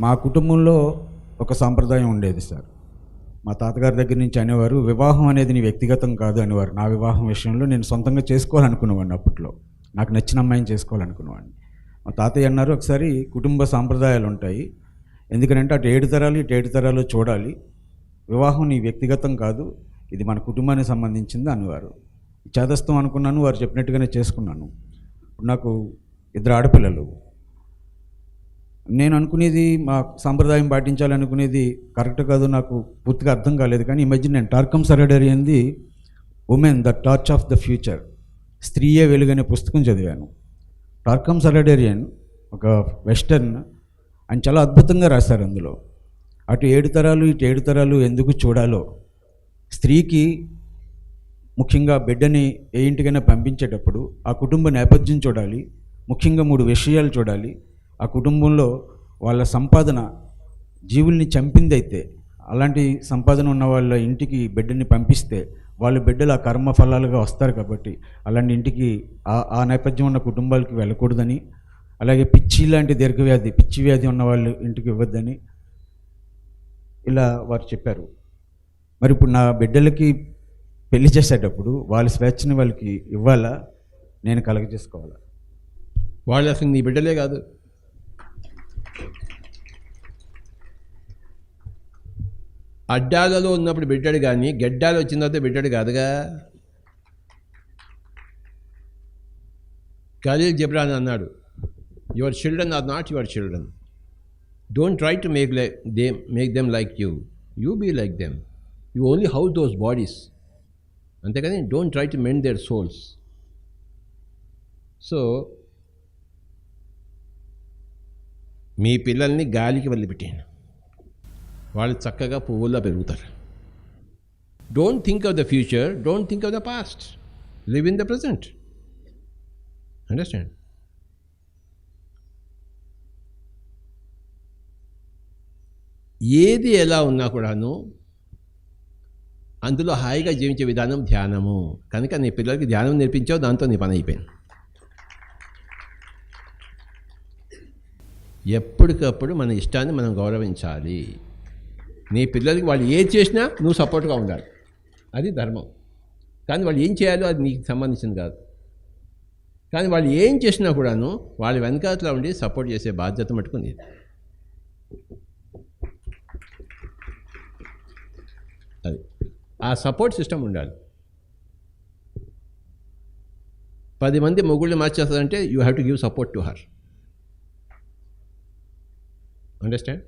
మా కుటుంబంలో ఒక సాంప్రదాయం ఉండేది సార్. మా తాతగారి దగ్గర నుంచి అనేవారు వివాహం అనేది నీ వ్యక్తిగతం కాదు అనేవారు. నా వివాహం విషయంలో నేను సొంతంగా చేసుకోవాలనుకునేవాడిని అప్పట్లో. నాకు నచ్చిన అమ్మాయిని చేసుకోవాలనుకునేవాడిని. మా తాతయ్య అన్నారు ఒకసారి కుటుంబ సాంప్రదాయాలు ఉంటాయి. ఎందుకంటే అటు ఏడు తరాలు ఇటు ఏడు తరాలు చూడాలి. వివాహం నీ వ్యక్తిగతం కాదు ఇది మన కుటుంబానికి సంబంధించింది అనేవారు. చేదస్తం అనుకున్నాను వారు చెప్పినట్టుగానే చేసుకున్నాను. నాకు ఇద్దరు ఆడపిల్లలు. నేను అనుకునేది మా సాంప్రదాయం పాటించాలనుకునేది కరెక్ట్ కాదు నాకు పూర్తిగా అర్థం కాలేదు. కానీ ఈ మధ్య నేను టార్కమ్ సరడరీ అంది women the torch of the future స్త్రీయే వెలుగనే పుస్తకం చదివాను. టార్కమ్ సరడేరియన్ ఒక వెస్టర్న్ ఆయన చాలా అద్భుతంగా రాశారు అందులో. అటు ఏడు తరాలు ఇటు ఏడు తరాలు ఎందుకు చూడాలో. స్త్రీకి ముఖ్యంగా బిడ్డని ఏ ఇంటికైనా పంపించేటప్పుడు ఆ కుటుంబ నేపథ్యం చూడాలి. ముఖ్యంగా మూడు విషయాలు చూడాలి. ఆ కుటుంబంలో వాళ్ళ సంపాదన జీవుల్ని చంపిందైతే అలాంటి సంపాదన ఉన్న వాళ్ళ ఇంటికి బిడ్డని పంపిస్తే వాళ్ళ బిడ్డలు ఆ కర్మ ఫలాలుగా వస్తారు కాబట్టి అలాంటి ఇంటికి ఆ ఆ నేపథ్యం ఉన్న కుటుంబాలకి వెళ్ళకూడదని అలాగే పిచ్చి లాంటి దీర్ఘవ్యాధి పిచ్చి వ్యాధి ఉన్న వాళ్ళు ఇంటికి ఇవ్వద్దని ఇలా వారు చెప్పారు. మరి ఇప్పుడు నా బిడ్డలకి పెళ్ళి చేసేటప్పుడు వాళ్ళ స్వేచ్ఛని వాళ్ళకి ఇవ్వాలా? నేను కలగజేసుకోవాలా? వాళ్ళు అసలు నీ బిడ్డలే కాదు. అడ్డాలలో ఉన్నప్పుడు పెట్టాడు కానీ గెడ్డాలు వచ్చిన తర్వాత పెట్టాడు కాదుగా. ఖలీల్ జిబ్రాన్ అన్నాడు your children are not your children don't try to make like them make them like you you be like them you only house those bodies అంతేకాని don't try to mend their souls so మీ పిల్లల్ని గాలికి వదిలిపెట్టాను వాళ్ళు చక్కగా పువ్వుల్లో పెరుగుతారు. Don't think of the future don't think of the past live in the present understand ఏది ఎలా ఉన్నా కూడాను అందులో హాయిగా జీవించే విధానం ధ్యానము. కనుక నీ పిల్లలకి ధ్యానం నేర్పించావు దాంతో నీ పని అయిపోయింది. ఎప్పటికప్పుడు మన ఇష్టాన్ని మనం గౌరవించాలి. నీ పిల్లలకి వాళ్ళు ఏం చేసినా నువ్వు సపోర్ట్గా ఉండాలి. అది ధర్మం. కానీ వాళ్ళు ఏం చేయాలో అది నీకు సంబంధించింది కాదు. కానీ వాళ్ళు ఏం చేసినా కూడాను వాళ్ళ వెనకాతలో ఉండి సపోర్ట్ చేసే బాధ్యత మటుకు నీది. అది. ఆ సపోర్ట్ సిస్టమ్ ఉండాలి. పది మంది మొగుళ్ళు మార్చేస్తారంటే you have to give support to her. Understand?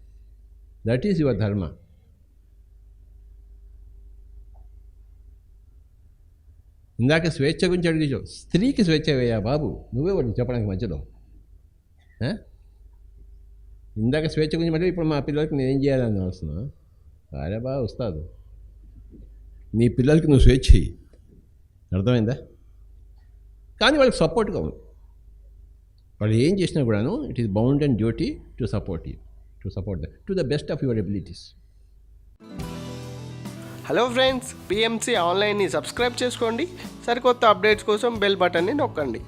That is your dharma. ఇందాక స్వేచ్ఛ గురించి అడిగించావు స్త్రీకి స్వేచ్ఛ వేయా బాబు? నువ్వే వాడికి చెప్పడానికి మధ్యలో. ఇందాక స్వేచ్ఛ గురించి మళ్ళీ ఇప్పుడు మా పిల్లలకి నేనేం చేయాలని వస్తున్నా అరే బాగా వస్తాదు నీ పిల్లలకి నువ్వు స్వేచ్ఛ ఇయ్యి. అర్థమైందా? కానీ వాళ్ళకి సపోర్ట్గా ఉంది వాళ్ళు ఏం చేసినా కూడాను it is bound and duty to support you to support the to the best of your abilities. Hello friends PMC ఆన్లైన్ని subscribe చేసుకోండి. సరికొత్త అప్డేట్స్ కోసం బెల్ బటన్ని నొక్కండి.